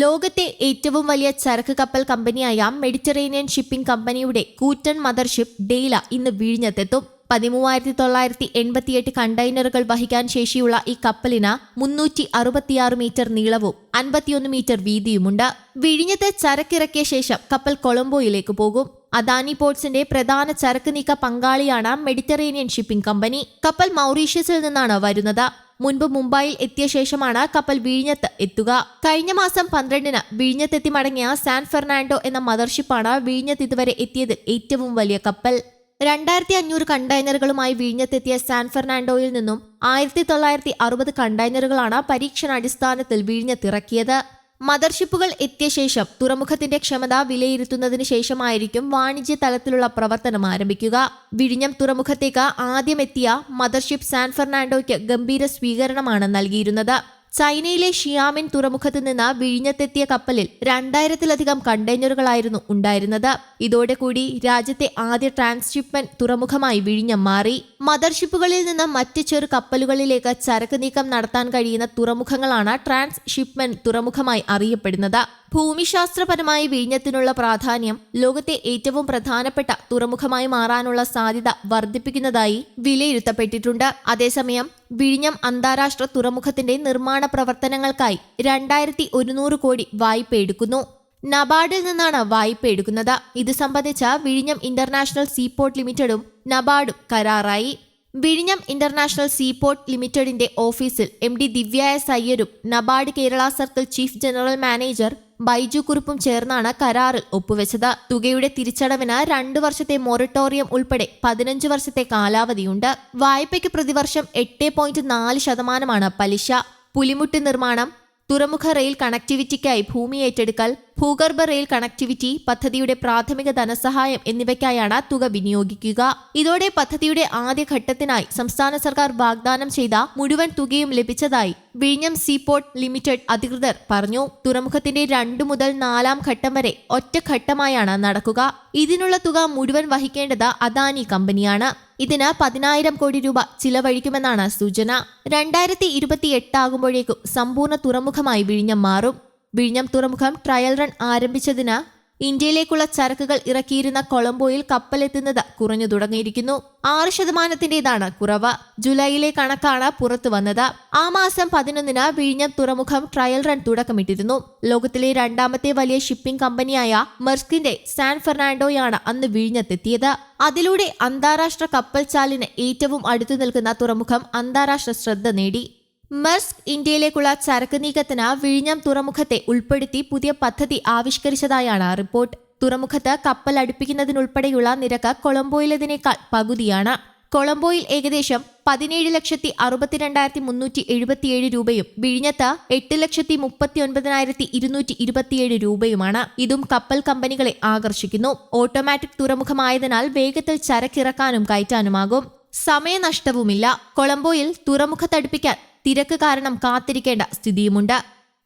ലോകത്തെ ഏറ്റവും വലിയ ചരക്ക് കപ്പൽ കമ്പനിയായ മെഡിറ്ററേനിയൻ ഷിപ്പിംഗ് കമ്പനിയുടെ കൂറ്റൻ മദർഷിപ്പ് ഡെയ്ല ഇന്ന് വിഴിഞ്ഞത്തെത്തും. പതിമൂവായിരത്തി തൊള്ളായിരത്തി എൺപത്തിയെട്ട് കണ്ടെയ്നറുകൾ വഹിക്കാൻ ശേഷിയുള്ള ഈ കപ്പലിന് മുന്നൂറ്റി അറുപത്തിയാറ് മീറ്റർ നീളവും അൻപത്തിയൊന്ന് മീറ്റർ വീതിയുമുണ്ട്. വിഴിഞ്ഞത്തെ ചരക്കിറക്കിയ ശേഷം കപ്പൽ കൊളംബോയിലേക്ക് പോകും. അദാനി പോർട്സിന്റെ പ്രധാന ചരക്ക് നീക്ക പങ്കാളിയാണ് മെഡിറ്ററേനിയൻ ഷിപ്പിംഗ് കമ്പനി. കപ്പൽ മൗറീഷ്യസിൽ നിന്നാണ് വരുന്നത്. മുൻപ് മുംബൈയിൽ എത്തിയ ശേഷമാണ് കപ്പൽ വിഴിഞ്ഞത്ത് എത്തുക. കഴിഞ്ഞ മാസം പന്ത്രണ്ടിന് വിഴിഞ്ഞത്തെത്തി മടങ്ങിയ സാൻ ഫെർണാണ്ടോ എന്ന മദർഷിപ്പാണ് വിഴിഞ്ഞത്ത് ഇതുവരെ എത്തിയതിൽ ഏറ്റവും വലിയ കപ്പൽ. രണ്ടായിരത്തി അഞ്ഞൂറ് കണ്ടെയ്നറുകളുമായി വിഴിഞ്ഞത്തെത്തിയ സാൻ ഫെർണാണ്ടോയിൽ നിന്നും ആയിരത്തി തൊള്ളായിരത്തി അറുപത് കണ്ടെയ്നറുകളാണ് പരീക്ഷണാടിസ്ഥാനത്തിൽ വിഴിഞ്ഞത്തിറക്കിയത്. മദർഷിപ്പുകൾ എത്തിയ ശേഷം തുറമുഖത്തിന്റെ ക്ഷമത വിലയിരുത്തുന്നതിന് ശേഷമായിരിക്കും വാണിജ്യ തലത്തിലുള്ള പ്രവർത്തനം ആരംഭിക്കുക. വിഴിഞ്ഞം തുറമുഖത്തേക്ക് ആദ്യമെത്തിയ മദർഷിപ്പ് സാൻ ഫെർണാണ്ടോയ്ക്ക് ഗംഭീര സ്വീകരണമാണ് നൽകിയിരുന്നത്. ചൈനയിലെ ഷിയാമിൻ തുറമുഖത്ത് നിന്ന് വിഴിഞ്ഞത്തെത്തിയ കപ്പലിൽ രണ്ടായിരത്തിലധികം കണ്ടെയ്നറുകളായിരുന്നു ഉണ്ടായിരുന്നത്. ഇതോടെ കൂടി രാജ്യത്തെ ആദ്യ ട്രാൻസ്ഷിപ്മെന്റ് തുറമുഖമായി വിഴിഞ്ഞം മാറി. മദർഷിപ്പുകളിൽ നിന്ന് മറ്റ് ചെറു കപ്പലുകളിലേക്ക് ചരക്ക് നീക്കം നടത്താൻ കഴിയുന്ന തുറമുഖങ്ങളാണ് ട്രാൻസ്ഷിപ്മെന്റ് തുറമുഖമായി അറിയപ്പെടുന്നത്. ഭൂമിശാസ്ത്രപരമായി വിഴിഞ്ഞത്തിനുള്ള പ്രാധാന്യം ലോകത്തെ ഏറ്റവും പ്രധാനപ്പെട്ട തുറമുഖമായി മാറാനുള്ള സാധ്യത വർദ്ധിപ്പിക്കുന്നതായി വിലയിരുത്തപ്പെട്ടിട്ടുണ്ട്. അതേസമയം വിഴിഞ്ഞം അന്താരാഷ്ട്ര തുറമുഖത്തിന്റെ നിർമ്മാണ പ്രവർത്തനങ്ങൾക്കായി രണ്ടായിരത്തി ഒരുന്നൂറ് കോടി വായ്പ എടുക്കുന്നു. നബാർഡിൽ നിന്നാണ് വായ്പ എടുക്കുന്നത്. ഇത് സംബന്ധിച്ച വിഴിഞ്ഞം ഇന്റർനാഷണൽ സീപോർട്ട് ലിമിറ്റഡും നബാർഡും കരാറായി. വിഴിഞ്ഞം ഇന്റർനാഷണൽ സീപോർട്ട് ലിമിറ്റഡിന്റെ ഓഫീസിൽ M D Divya അയ്യരും NABARD Kerala circle chief general manager Baiju കുറിപ്പും ചേർന്നാണ് കരാറിൽ ഒപ്പുവെച്ചത്. തുകയുടെ തിരിച്ചടവിന് രണ്ടു വർഷത്തെ മൊറട്ടോറിയം ഉൾപ്പെടെ പതിനഞ്ച് വർഷത്തെ കാലാവധിയുണ്ട്. വായ്പയ്ക്ക് പ്രതിവർഷം എട്ട് പോയിന്റ് നാല് ശതമാനമാണ് പലിശ. പുലിമുട്ട് നിർമ്മാണം തുറമുഖ റെയിൽ കണക്ടിവിറ്റിക്കായി ഭൂമി ഏറ്റെടുക്കൽ ഭൂഗർഭ റെയിൽ കണക്ടിവിറ്റി പദ്ധതിയുടെ പ്രാഥമിക ധനസഹായം എന്നിവയ്ക്കായാണ് തുക വിനിയോഗിക്കുക. ഇതോടെ പദ്ധതിയുടെ ആദ്യഘട്ടത്തിനായി സംസ്ഥാന സർക്കാർ വാഗ്ദാനം ചെയ്ത മുഴുവൻ തുകയും ലഭിച്ചതായി വിഴിഞ്ഞം സീപോർട്ട് ലിമിറ്റഡ് അധികൃതർ പറഞ്ഞു. തുറമുഖത്തിന്റെ രണ്ടു മുതൽ നാലാം ഘട്ടം വരെ ഒറ്റഘട്ടമായാണ് നടക്കുക. ഇതിനുള്ള തുക മുഴുവൻ വഹിക്കേണ്ടത് അദാനി കമ്പനിയാണ്. ഇതിന് പതിനായിരം കോടി രൂപ ചിലവഴിക്കുമെന്നാണ് സൂചന. രണ്ടായിരത്തി ഇരുപത്തി എട്ടാകുമ്പോഴേക്കും സമ്പൂർണ തുറമുഖമായി വിഴിഞ്ഞം മാറും. വിഴിഞ്ഞം തുറമുഖം ട്രയൽ റൺ ആരംഭിച്ചതിന് ഇന്ത്യയിലേക്കുള്ള ചരക്കുകൾ ഇറക്കിയിരുന്ന കൊളംബോയിൽ കപ്പലെത്തുന്നത് കുറഞ്ഞു തുടങ്ങിയിരിക്കുന്നു. ആറ് ശതമാനത്തിന്റേതാണ് കുറവ്. ജൂലൈയിലെ കണക്കാണ് പുറത്തു വന്നത്. ആ മാസം പതിനൊന്നിന് വിഴിഞ്ഞം തുറമുഖം ട്രയൽ റൺ തുടക്കമിട്ടിരുന്നു. ലോകത്തിലെ രണ്ടാമത്തെ വലിയ ഷിപ്പിംഗ് കമ്പനിയായ മെർസ്കിന്റെ സാൻ ഫെർണാണ്ടോയാണ് അന്ന് വിഴിഞ്ഞത്തെത്തിയത്. അതിലൂടെ അന്താരാഷ്ട്ര കപ്പൽ ചാലിന് ഏറ്റവും അടുത്തു നിൽക്കുന്ന തുറമുഖം അന്താരാഷ്ട്ര ശ്രദ്ധ നേടി. മെർസ്ക് ഇന്ത്യയിലേക്കുള്ള ചരക്ക് നീക്കത്തിന് വിഴിഞ്ഞം തുറമുഖത്തെ ഉൾപ്പെടുത്തി പുതിയ പദ്ധതി ആവിഷ്കരിച്ചതായാണ് റിപ്പോർട്ട്. തുറമുഖത്ത് കപ്പൽ അടുപ്പിക്കുന്നതിനുൾപ്പെടെയുള്ള നിരക്ക് കൊളംബോയിലതിനേക്കാൾ പകുതിയാണ്. കൊളംബോയിൽ ഏകദേശം പതിനേഴ് ലക്ഷത്തി അറുപത്തിരണ്ടായിരത്തി മുന്നൂറ്റി എഴുപത്തിയേഴ് രൂപയും വിഴിഞ്ഞത്ത് എട്ട് ലക്ഷത്തി മുപ്പത്തി ഒൻപതിനായിരത്തി ഇരുന്നൂറ്റി ഇരുപത്തിയേഴ് രൂപയുമാണ്. ഇതും കപ്പൽ കമ്പനികളെ ആകർഷിക്കുന്നു. ഓട്ടോമാറ്റിക് തുറമുഖമായതിനാൽ വേഗത്തിൽ ചരക്കിറക്കാനും കയറ്റാനുമാകും. സമയനഷ്ടവുമില്ല. കൊളംബോയിൽ തുറമുഖത്തടുപ്പിക്കാൻ തിരക്ക് കാരണം കാത്തിരിക്കേണ്ട സ്ഥിതിയുമുണ്ട്.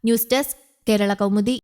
News desk Kerala Kaumudi.